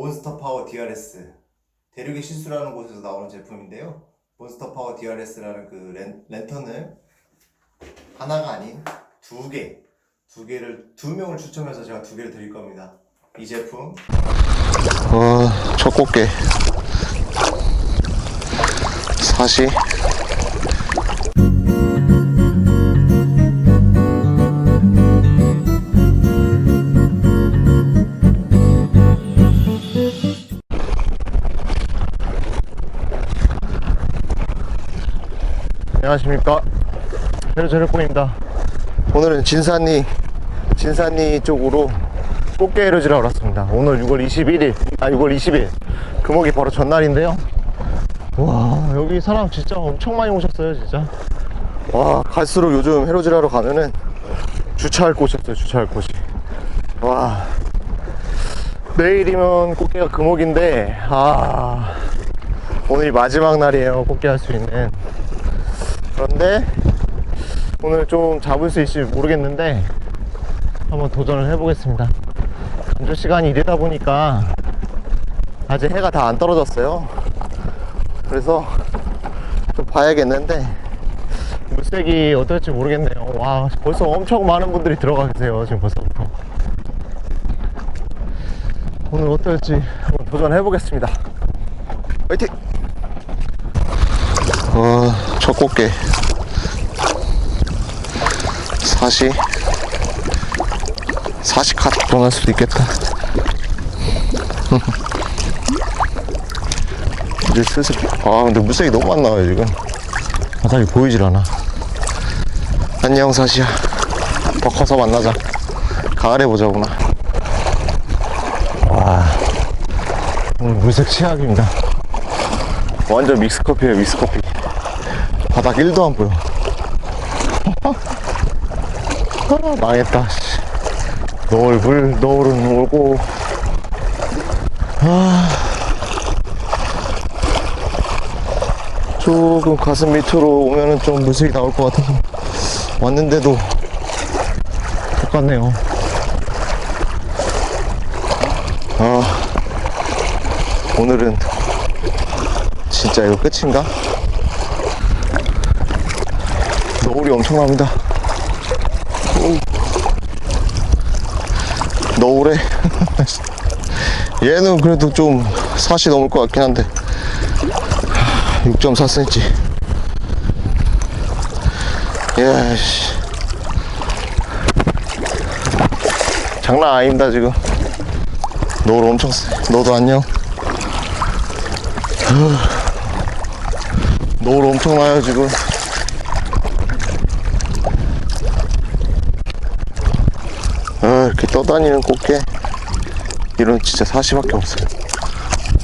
몬스터 파워 DRS 대륙의 실수라는 곳에서 나오는 제품인데요. 몬스터 파워 DRS라는 그 랜, 랜턴을 하나가 아닌 두 개, 두 개를 두 명을 추첨해서 제가 두 개를 드릴 겁니다. 이 제품 와, 첫 꽃게. 사시. 안녕하십니까. 페르저르공입니다. 오늘은 진산리, 진산리 쪽으로 꽃게 에러지라고 왔습니다. 오늘 6월 21일, 아 6월 20일 금옥이 바로 전날인데요. 와 여기 사람 진짜 엄청 많이 오셨어요 진짜. 와 갈수록 요즘 해로지라로 가면은 주차할 곳이 없어요 주차할 곳이. 와 내일이면 꽃게가 금옥인데 아 오늘이 마지막 날이에요 꽃게 할 수 있는. 그런데 오늘 좀 잡을 수 있을지 모르겠는데 한번 도전을 해보겠습니다. 간조 시간이 이르다 보니까 아직 해가 다 안 떨어졌어요. 그래서 좀 봐야겠는데 물색이 어떨지 모르겠네요. 와 벌써 엄청 많은 분들이 들어가 계세요. 지금 벌써부터. 오늘 어떨지 한번 도전해 보겠습니다. 화이팅! 와, 첫 꽃게. 사시. 사시카 들어갈 수도 있겠다. 이제 슬슬, 아, 근데 물색이 너무 안 나와요, 지금. 바닥이 보이질 않아. 안녕, 사시야. 더 커서 만나자. 가을에 보자구나. 와, 오늘 물색 최악입니다. 완전 믹스커피에요, 믹스커피. 바닥 1도 안 보여. 아, 망했다. 씨. 노을 물, 노을은 오고. 아. 조금 가슴 밑으로 오면은 좀 물색이 나올 것 같아서 왔는데도 똑같네요. 아, 오늘은 진짜 이거 끝인가? 노을이 엄청납니다. 노을에 얘는 그래도 좀 사시 넘을 것 같긴 한데. 6.4cm 예씨. 장난 아닙니다 지금. 노을 엄청 세 너도 안녕. 노을 엄청 나요 지금 아, 이렇게 떠다니는 꽃게? 이런 진짜 사시밖에 없어요.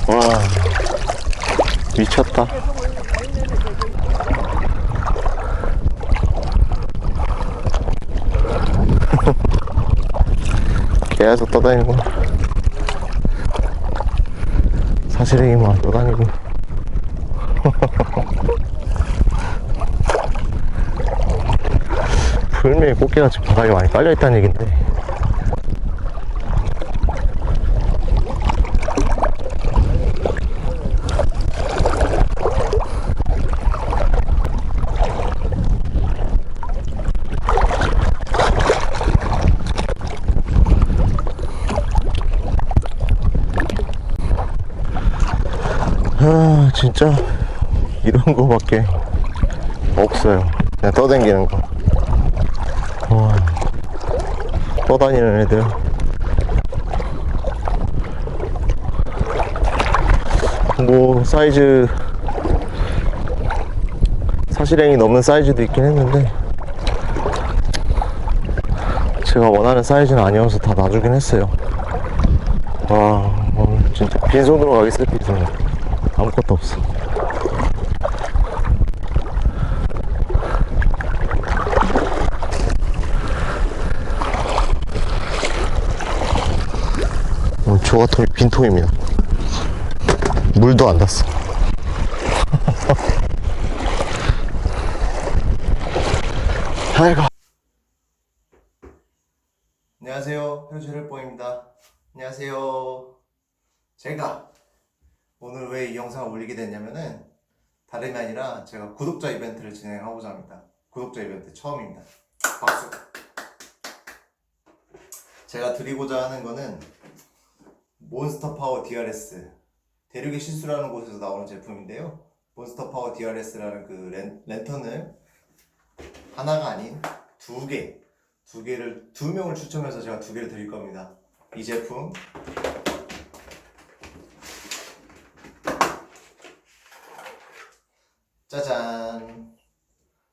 와 미쳤다. 계속 떠다니고. 사시래기만 떠다니고. 불매의 꽃게가 지금 바닥에 많이 깔려있다는 얘긴데 아 진짜 이런 거밖에 없어요. 그냥 떠댕기는 거. 와, 떠다니는 애들. 뭐 사이즈. 사실행이 넘는 사이즈도 있긴 했는데. 제가 원하는 사이즈는 아니어서 다 놔주긴 했어요. 와 진짜 빈손으로 슬피 저는 아무것도 없어 오늘 조가통이 빈통입니다 물도 안 닿았어 아이고 안녕하세요. 해로지헬보입니다. 안녕하세요. 제가 이 영상을 올리게 됐냐면은 다름이 아니라 제가 구독자 이벤트를 진행하고자 합니다. 구독자 이벤트 처음입니다. 박수. 제가 드리고자 하는 거는 몬스터 파워 DRS 대륙의 실수라는 곳에서 나오는 제품인데요. 몬스터 파워 DRS라는 그 랜, 랜턴을 하나가 아닌 두 개, 두 개를 두 명을 추첨해서 제가 두 개를 드릴 겁니다. 이 제품 짜잔.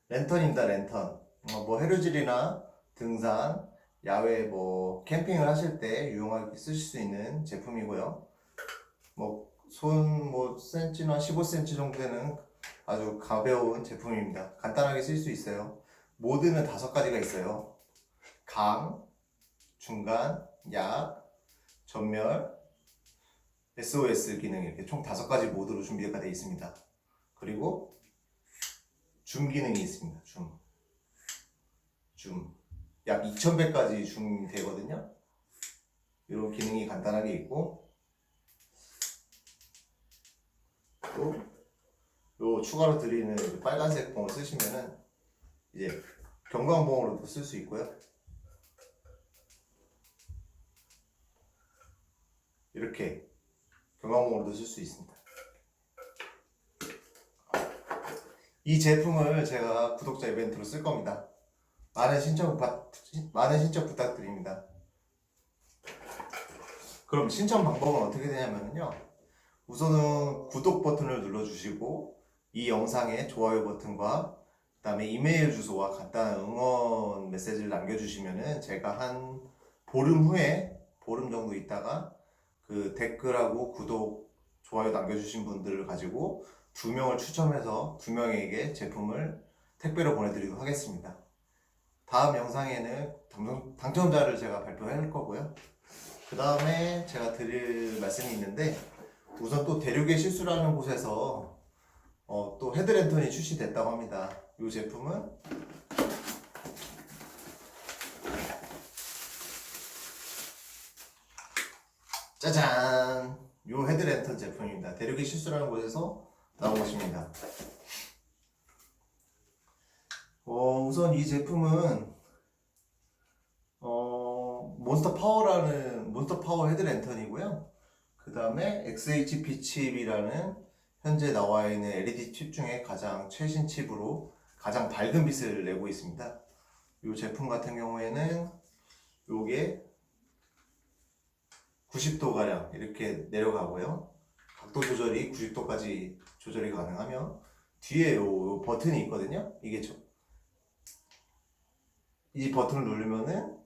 랜턴입니다 랜턴. 어, 뭐 해루질이나 등산 야외 뭐 캠핑을 하실 때 유용하게 쓰실 수 있는 제품이고요. 뭐손뭐 센치나 15cm 정도 되는 아주 가벼운 제품입니다. 간단하게 쓸 수 있어요. 모드는 다섯 가지가 있어요. 강, 중간, 약, 전멸, SOS 기능 이렇게 총 다섯 가지 모드로 준비가 되어 있습니다. 그리고 줌 기능이 있습니다. 줌. 줌. 약 2000배까지 줌 되거든요. 이런 기능이 간단하게 있고 또요 추가로 드리는 이 빨간색 봉을 쓰시면은 이제 경광봉으로도 쓸 수 있고요. 이렇게 경광봉으로도 쓸 수 있습니다. 이 제품을 제가 구독자 이벤트로 쓸 겁니다. 많은 신청 부 많은 신청 부탁드립니다. 그럼 신청 방법은 어떻게 되냐면요. 우선은 구독 버튼을 눌러주시고 이 영상에 좋아요 버튼과 그 다음에 이메일 주소와 간단한 응원 메시지를 남겨주시면은 제가 한 보름 후에 보름 정도 있다가 그 댓글하고 구독 좋아요 남겨주신 분들을 가지고 두 명을 추첨해서 두 명에게 제품을 택배로 보내드리도록 하겠습니다. 다음 영상에는 당첨, 당첨 자를 제가 발표할 거고요. 그 다음에 제가 드릴 말씀이 있는데 우선 또 대륙의 실수라는 곳에서 어, 또 헤드랜턴이 출시됐다고 합니다. 이 제품은 짜잔! 요 헤드랜턴 제품입니다. 대륙의 실수라는 곳에서 나온 것입니다. 어, 우선 이 제품은 어, 몬스터 파워라는 몬스터 파워 헤드 랜턴이고요. 그 다음에 XHP 칩이라는 현재 나와 있는 LED 칩 중에 가장 최신 칩으로 가장 밝은 빛을 내고 있습니다. 이 제품 같은 경우에는 요게 90도 가량 이렇게 내려가고요. 각도 조절이 90도까지 조절이 가능하며 뒤에 요, 요 버튼이 있거든요. 이게 저, 이 버튼을 누르면은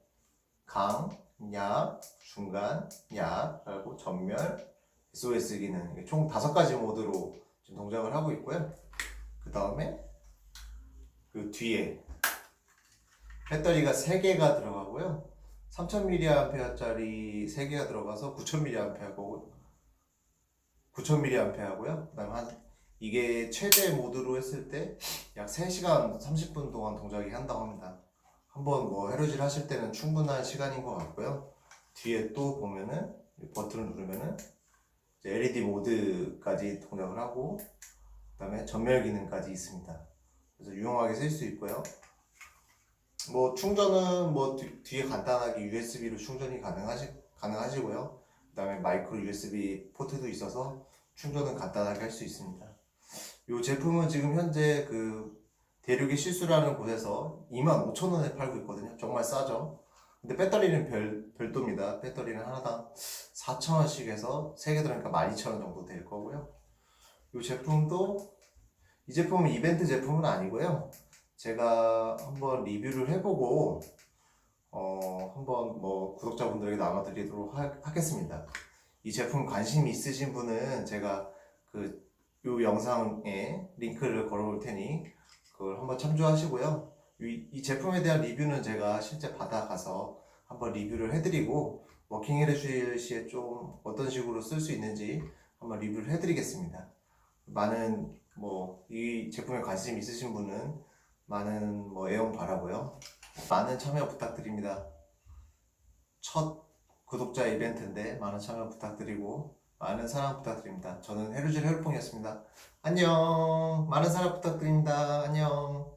강, 약, 중간, 약, 그리고 전멸, SOS 기능 총 다섯 가지 모드로 지금 동작을 하고 있고요. 그 다음에 그 뒤에 배터리가 3개가 들어가고요. 3000mAh짜리 3개가 들어가서 9000mAh고 9000mAh고요. 그다음 한 이게 최대 모드로 했을 때 약 3시간 30분 동안 동작이 한다고 합니다. 한번 뭐 해루질 하실 때는 충분한 시간인 것 같고요. 뒤에 또 보면은 이 버튼을 누르면은 LED 모드까지 동작을 하고 그 다음에 전멸 기능까지 있습니다. 그래서 유용하게 쓸 수 있고요. 뭐 충전은 뭐 뒤, 뒤에 간단하게 USB로 충전이 가능하시 가능하시고요. 그 다음에 마이크로 USB 포트도 있어서 충전은 간단하게 할 수 있습니다. 이 제품은 지금 현재 그 대륙의 실수라는 곳에서 25,000원에 팔고 있거든요. 정말 싸죠. 근데 배터리는 별, 별도입니다. 배터리는 하나당 4,000원씩 해서 3개 들으니까 12,000원 정도 될 거고요. 이 제품도 이 제품은 이벤트 제품은 아니고요. 제가 한번 리뷰를 해보고 어 한번 뭐 구독자분들에게 나눠드리도록 하, 하겠습니다. 이 제품 관심 있으신 분은 제가 그 요 영상에 링크를 걸어올 테니 그걸 한번 참조하시고요. 이, 이 제품에 대한 리뷰는 제가 실제 받아가서 한번 리뷰를 해드리고 워킹 일주일 시에 좀 어떤 식으로 쓸 수 있는지 한번 리뷰를 해드리겠습니다. 많은 뭐 이 제품에 관심 있으신 분은 많은 뭐 애용 바라고요. 많은 참여 부탁드립니다. 첫 구독자 이벤트인데 많은 참여 부탁드리고 많은 사랑 부탁드립니다. 저는 해루질 해루뽕이었습니다. 안녕. 많은 사랑 부탁드립니다. 안녕.